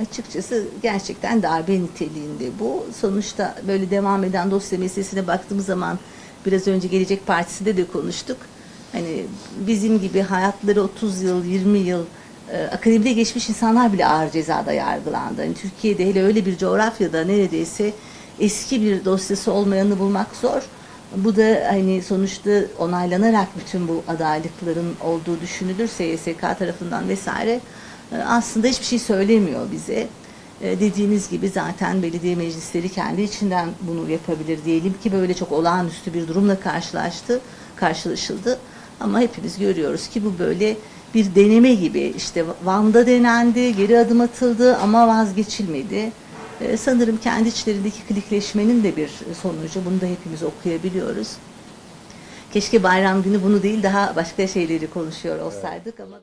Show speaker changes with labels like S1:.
S1: Açıkçası gerçekten darbe niteliğinde bu. Sonuçta böyle devam eden dosya meselesine baktığımız zaman biraz önce Gelecek Partisi'nde de konuştuk. Hani bizim gibi hayatları 30 yıl, 20 yıl e, akademide geçmiş insanlar bile ağır cezada yargılandı. Hani Türkiye'de hele öyle bir coğrafyada neredeyse eski bir dosyası olmayanı bulmak zor. Bu da hani sonuçta onaylanarak bütün bu adaylıkların olduğu düşünülürse YSK tarafından vesaire aslında hiçbir şey söylemiyor bize. E, Dediğimiz gibi zaten belediye meclisleri kendi içinden bunu yapabilir diyelim ki böyle çok olağanüstü bir durumla karşılaştı, karşılaşıldı. Ama hepimiz görüyoruz ki bu böyle bir deneme gibi işte Van'da denendi, geri adım atıldı ama vazgeçilmedi. Ee, sanırım kendi içlerindeki klikleşmenin de bir sonucu. Bunu da hepimiz okuyabiliyoruz. Keşke bayram günü bunu değil daha başka şeyleri konuşuyor olsaydık ama